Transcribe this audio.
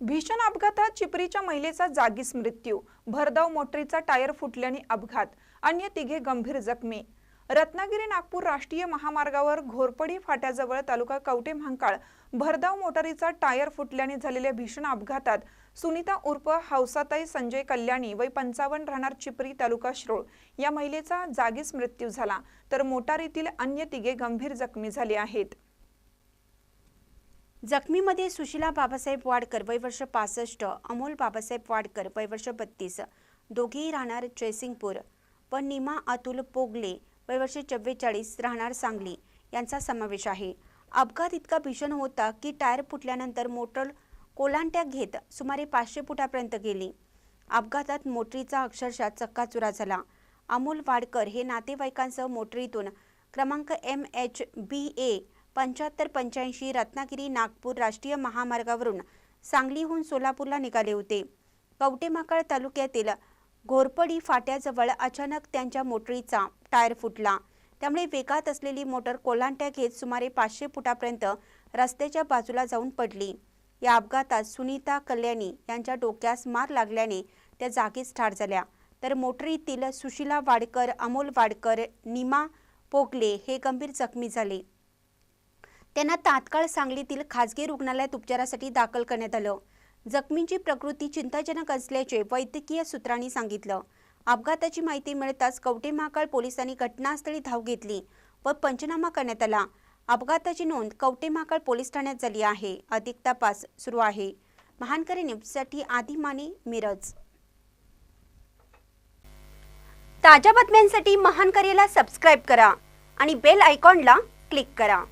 भीषण अपघातात चिपरीच्या महिलेचा जागीच मृत्यू. भरधाव मोटरीचा टायर फुटल्याने अपघात. अन्य तिघे गंभीर जखमी. रत्नागिरी नागपूर राष्ट्रीय महामार्गावर घोरपडी फाट्याजवळ तालुका कवटे महांकाळ भरधाव मोटारीचा टायर फुटल्याने झालेल्या भीषण अपघातात सुनीता उर्फ हौसाताई संजय कल्याणी वय पंचावन्न राहणार चिपरी तालुका श्रोळ. या महिलेचा जागीच मृत्यू झाला. तर मोटारीतील अन्य तिघे गंभीर जखमी झाले आहेत. जखमीमध्ये सुशिला बाबासाहेब वाडकर वयवर्ष पासष्ट अमोल बाबासाहेब वाडकर वयवर्ष बत्तीस दोघेही राहणार जयसिंगपूर. व निमा अतुल पोगले वयवर्ष चव्वेचाळीस राहणार सांगली. यांचा समावेश आहे. अपघात इतका भीषण होता की टायर फुटल्यानंतर मोटर कोलांट्या घेत सुमारे पाचशे फुटापर्यंत गेली. अपघातात मोटरीचा अक्षरशः चक्काचुरा झाला. अमोल वाडकर हे नातेवाईकांसह मोटरीतून क्रमांक एम एच बी ए पंच्याहत्तर पंच्याऐंशी रत्नागिरी नागपूर राष्ट्रीय महामार्गावरून सांगलीहून सोलापूरला निघाले होते. कवटेमाकाळ तालुक्यातील घोरपडी फाट्याजवळ अचानक त्यांच्या मोटरीचा टायर फुटला. त्यामुळे वेगात असलेली मोटर कोलांट्या घेत सुमारे पाचशे फुटापर्यंत रस्त्याच्या बाजूला जाऊन पडली. या अपघातात सुनीता कल्याणी यांच्या डोक्यास मार लागल्याने त्या जागीच ठार झाल्या. तर मोटरीतील सुशिला वाडकर अमोल वाडकर निमा पोगले हे गंभीर जखमी झाले. त्यांना तात्काळ सांगलीतील खाजगी रुग्णालयात उपचारासाठी दाखल करण्यात आलं. जखमींची प्रकृती चिंताजनक असल्याचे वैद्यकीय सूत्रांनी सांगितलं. अपघाताची माहिती मिळताच कवटे महाकाळ पोलिसांनी घटनास्थळी धाव घेतली व पंचनामा करण्यात आला. अपघाताची नोंद कवटे महाकाळ पोलीस ठाण्यात झाली आहे. अधिक तपास सुरू आहे. महानकरी न्यूजसाठी आदी माने मिरज. ताज्या बातम्यांसाठी महानकरीला सबस्क्राईब करा आणि बेल आयकॉनला क्लिक करा.